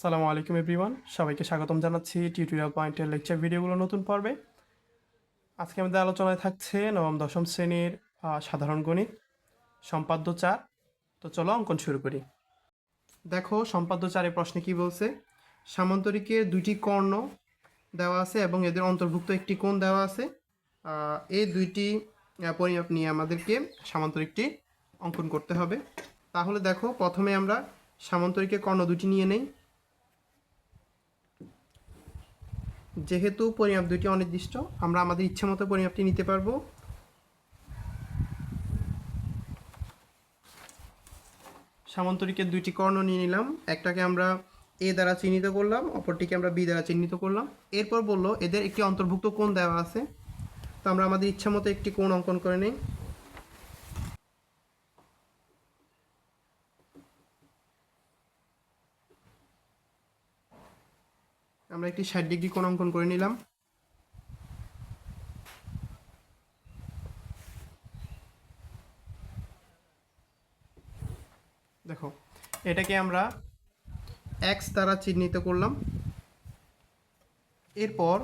সালামু আলাইকুম এভরিওয়ান। সবাইকে স্বাগতম জানাচ্ছি টিউটোরিয়াল পয়েন্টের লেকচার ভিডিওগুলো নতুন পর্বে। আজকে আমাদের আলোচনায় থাকছে নবম, দশম শ্রেণির সাধারণ গণিত, সম্পাদ্য চার। তো চলো অঙ্কন শুরু করি। দেখো, সম্পাদ্য চারে প্রশ্নে কি বলছে? সামান্তরিকের দুইটি কর্ণ দেওয়া আছে এবং এদের অন্তর্ভুক্ত একটি কোণ দেওয়া আছে। এই দুইটি পরিমাপ নিয়ে আমাদেরকে সামান্তরিকটি অঙ্কন করতে হবে। তাহলে দেখো, প্রথমে আমরা সামান্তরিকের কর্ণ দুটি নিয়ে নেই। যেহেতু পরিমাপ দুটি অনির্দিষ্ট, আমরা আমাদের ইচ্ছা মতো পরিমাপটি নিতে পারব। সামান্তরিকের দুইটি কর্ণ নিয়ে নিলাম। একটাকে আমরা এ দ্বারা চিহ্নিত করলাম, অপরটিকে আমরা বি দ্বারা চিহ্নিত করলাম। এরপর বলল, এদের একটি অন্তর্ভুক্ত কোণ দেওয়া আছে। তো আমরা আমাদের ইচ্ছা মতো একটি কোণ অঙ্কন করে নিই। আমরা একটি ষাট ডিগ্রি কোণ অঙ্কন করে নিলাম। দেখো, এটাকে আমরা এক্স দ্বারা চিহ্নিত করলাম। এরপর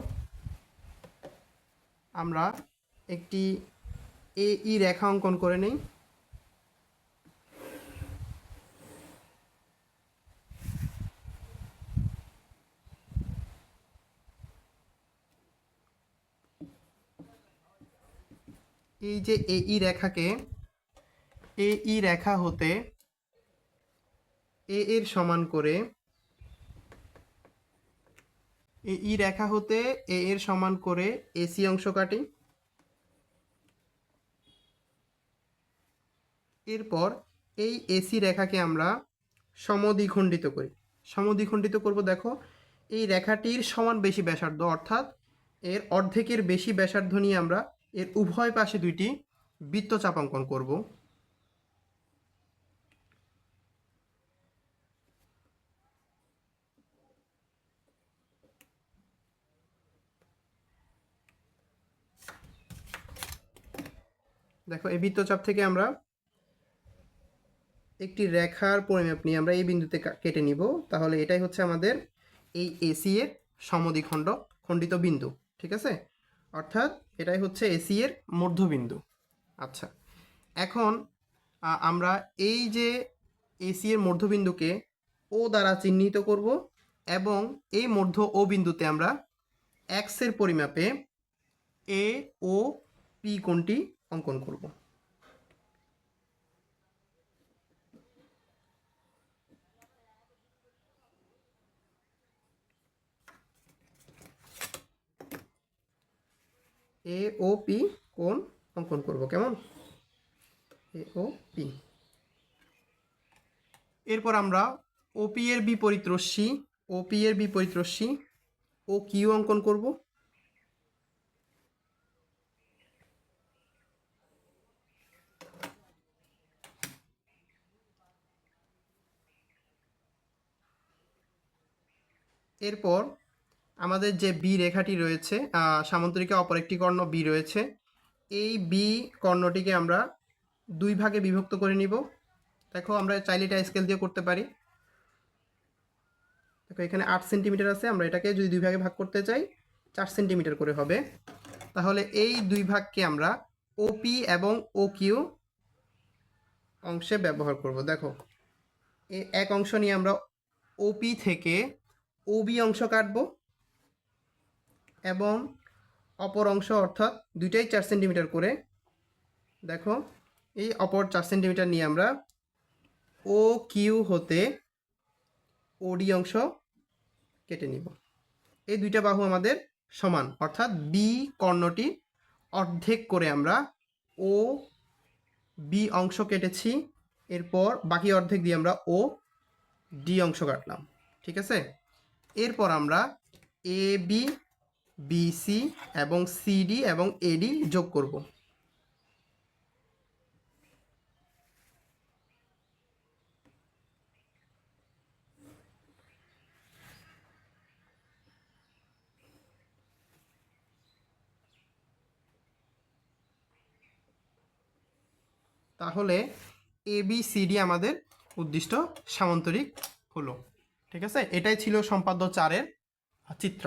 আমরা একটি এ ই রেখা অঙ্কন করে নিই। এই যে এ ই রেখাকে, এ ই রেখা হতে এ এর সমান করে, এ ই রেখা হতে এ এর সমান করে এসি অংশ কাটি। এরপর এই এসি রেখাকে আমরা সমদ্বিখণ্ডিত করি। সমদ্বিখণ্ডিত করব দেখো, এই রেখাটির সমান বেশি ব্যাসার্ধ, অর্থাৎ এর অর্ধেকের বেশি ব্যাসার্ধ নিয়ে আমরা এর উভয় পাশে দুইটি বৃত্তচাপ অঙ্কন করব। দেখো, এই বৃত্তচাপ থেকে আমরা একটি রেখার পরিমাপ নিয়ে আমরা এই বিন্দুতে কেটে নিব। তাহলে এটাই হচ্ছে আমাদের এই এসি এর সমদ্বিখণ্ড, খণ্ডিত বিন্দু, ঠিক আছে? অর্থাৎ এটাই হচ্ছে এসি এর মধ্যবিন্দু। আচ্ছা এখন আমরা এই যে এসি এর মধ্যবিন্দুকে ও দ্বারা চিহ্নিত করব এবং এই মধ্য ও বিন্দুতে আমরা এক্সের পরিমাপে এ ও পি কোণটি অঙ্কন করব। এ ও পি কোণ অঙ্কন করব, কেমন? A O P. এরপর আমরা ওপি এর বিপরীত রশ্মি ওপি এর বিপরীত রশ্মি, ও কিউ অঙ্কন করব। এরপর আমাদের যে বি রেখাটি রয়েছে সামান্তরিকে অপর একটি কর্ণ বি রয়েছে, এই বি কর্ণটিকে আমরা দুই ভাগে বিভক্ত করে নিব। দেখো, আমরা চাইলে এটা স্কেল দিয়ে করতে পারি। দেখো, এখানে আট সেন্টিমিটার আছে, আমরা এটাকে যদি দুই ভাগে ভাগ করতে চাই, চার সেন্টিমিটার করে হবে। তাহলে এই দুই ভাগকে আমরা ওপি এবং ও কিউ অংশে ব্যবহার করব। দেখো এক অংশ নিয়ে আমরা ওপি থেকে ওবি অংশ কাটবো। এবং অপর অংশ অর্থাৎ দুইটাই চার সেন্টিমিটার করে। দেখো, এই অপর চার সেন্টিমিটার নিয়ে আমরা ও কিউ হতে ওডি অংশ কেটে নিব। এই দুইটা বাহু আমাদের সমান, অর্থাৎ বি কর্ণটি অর্ধেক করে আমরা ও বি অংশ কেটেছি, এরপর বাকি অর্ধেক দিয়ে আমরা ও ডি অংশ কাটলাম। ঠিক আছে? এরপর আমরা এ বি বিসি এবং সিডি এবং এডি যোগ করব। তাহলে এ বি সি ডি আমাদের উদ্দিষ্ট সামান্তরিক হলো। ঠিক আছে? এটাই ছিল সম্পাদ্য চারের চিত্র।